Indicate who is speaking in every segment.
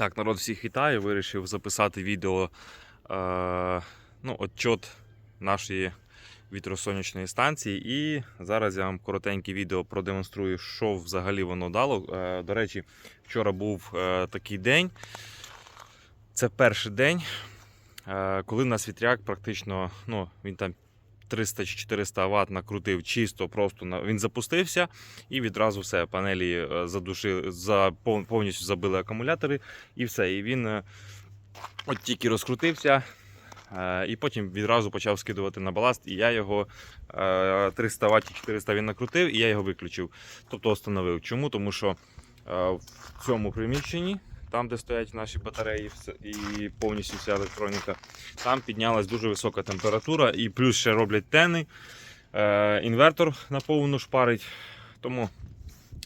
Speaker 1: Так, народ всіх вітаю. Вирішив записати відео е, ну, отчот нашої вітросонячної станції. І зараз я вам коротеньке відео продемонструю, що взагалі воно дало. Е, до речі, вчора був е, такий день. Це перший день, е, коли нас вітряк практично, ну, він там 300 чи 400 Вт накрутив чисто, просто на він запустився і відразу все. Панелі е, задушили, за, повністю забили акумулятори і все. І він е, от тільки розкрутився. е, І потім відразу почав скидувати на баласт, і я його е, 300 Вт чи 400 він накрутив, і я його виключив. Тобто остановив. Чому? Тому що в цьому приміщенні, там, де стоять наші батареї і повністю вся електроніка, там піднялась дуже висока температура, і плюс ще роблять тени. Е, інвертор наповну шпарить. Тому,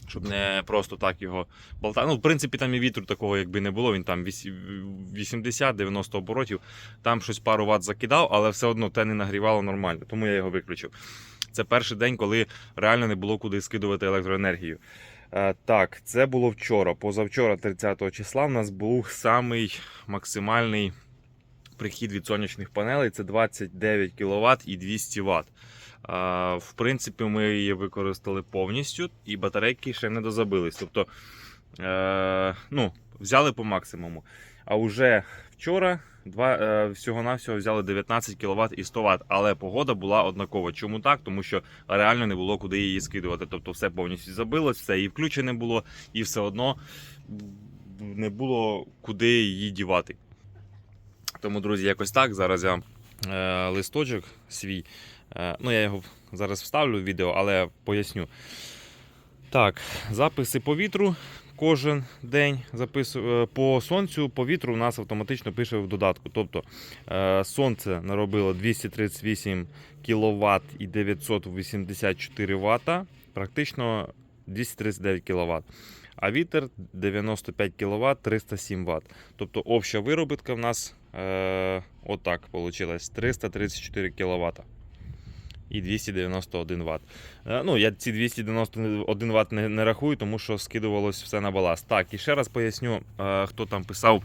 Speaker 1: щоб не просто так його болтати. Ну, в принципі, там і вітру такого якби не було. Він там 80-90 оборотів. Там щось пару ватт закидав, але все одно те не нагрівало нормально, тому я його виключив. Це перший день, коли реально не було куди скидувати електроенергію. Е, Так, це було вчора. Позавчора, 30 числа, в нас був самий максимальний прихід від сонячних панелей. Це 29 кВт і 200 Вт. В принципі, ми її використали повністю, і батарейки ще не дозабились. Тобто, е, ну, взяли по максимуму. А вже вчора два, е, всього-навсього взяли 19 кВт і 100 Вт, але погода була однакова. Чому так? Тому що реально не було куди її скидувати. Тобто все повністю забилось, все і включене було, і все одно не було куди її дівати. Тому, друзі, якось так. Зараз я е, листочок свій. Е, ну, я його зараз вставлю в відео, але поясню. Так, записи по вітру. Кожен день записую е, по сонцю, по вітру у нас автоматично пише в додатку. Тобто е, сонце наробило 238 кВт і 984 Вт, практично 239 кВт. А вітер 95 кВт 307 Вт. Тобто обща виробітка в нас е, отак вийшла 334 кВт і 291 Вт. Е, Ну, я ці 291 Вт не, не рахую, тому що скидувалось все на баласт. Так, і ще раз поясню, е, хто там писав,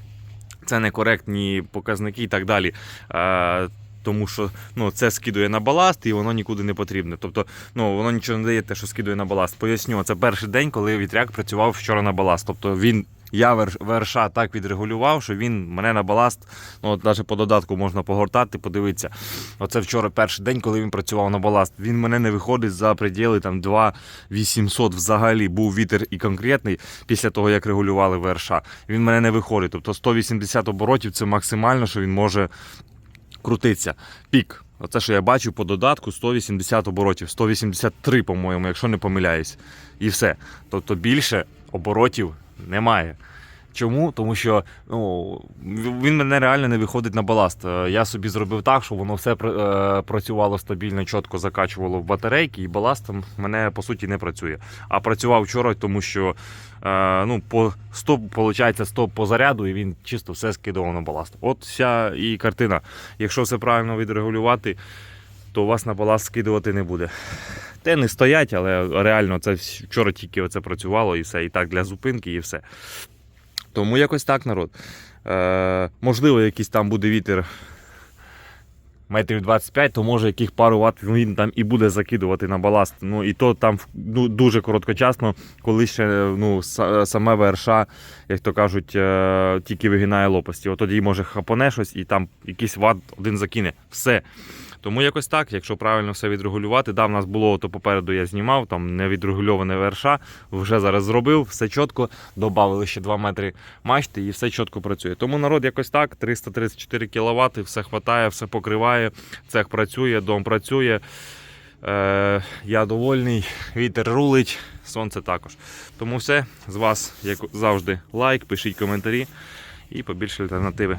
Speaker 1: це некоректні показники і так далі. Е, тому що ну, це скидує на баласт і воно нікуди не потрібне. Тобто, ну, воно нічого не дає те, що скидує на баласт. Поясню, це перший день, коли вітряк працював вчора на баласт. Тобто він. Я верша так відрегулював, що він мене на баласт, ну от навіть по додатку можна погортати, подивитися. Оце вчора перший день, коли він працював на баласт. Він мене не виходить за приділи там 2800 взагалі. Був вітер і конкретний після того, як регулювали ВРШ. Він мене не виходить. Тобто 180 оборотів це максимально, що він може крутитися. Пік. Оце, що я бачу по додатку 180 оборотів, 183, по-моєму, якщо не помиляюсь. І все. Тобто більше оборотів немає. Чому? Тому що ну, він мене реально не виходить на баласт. Е, Я собі зробив так, щоб воно все е, працювало стабільно, чітко закачувало в батарейки, і баласт мене по суті не працює. А працював вчора, тому що е, ну, по 100, виходить, 100 по заряду, і він чисто все скидував на баласт. От вся і картина. Якщо все правильно відрегулювати, то у вас на баласт скидувати не буде. Те не стоять, але реально це вчора тільки оце працювало і все. І так для зупинки, і все. Тому якось так, народ. Е, можливо, якийсь там буде вітер метрів 25, то може яких пару ватт він там і буде закидувати на баласт. Ну і то там ну, дуже короткочасно, коли ще ну, са- саме ВРШ, як то кажуть, е, тільки вигинає лопасті. От тоді може хапоне щось і там якийсь ватт один закине. Все. Тому якось так, якщо правильно все відрегулювати, да, в нас було, то попереду я знімав, там невідрегульоване ВРШ, вже зараз зробив, все чітко, додали ще 2 метри мачти і все чітко працює. Тому народ якось так, 334 кВт, все хватає, все покриває, цех працює, дом працює. Е, я довольний, вітер рулить, сонце також. Тому все, з вас, як завжди, лайк, пишіть коментарі і побільше альтернативи.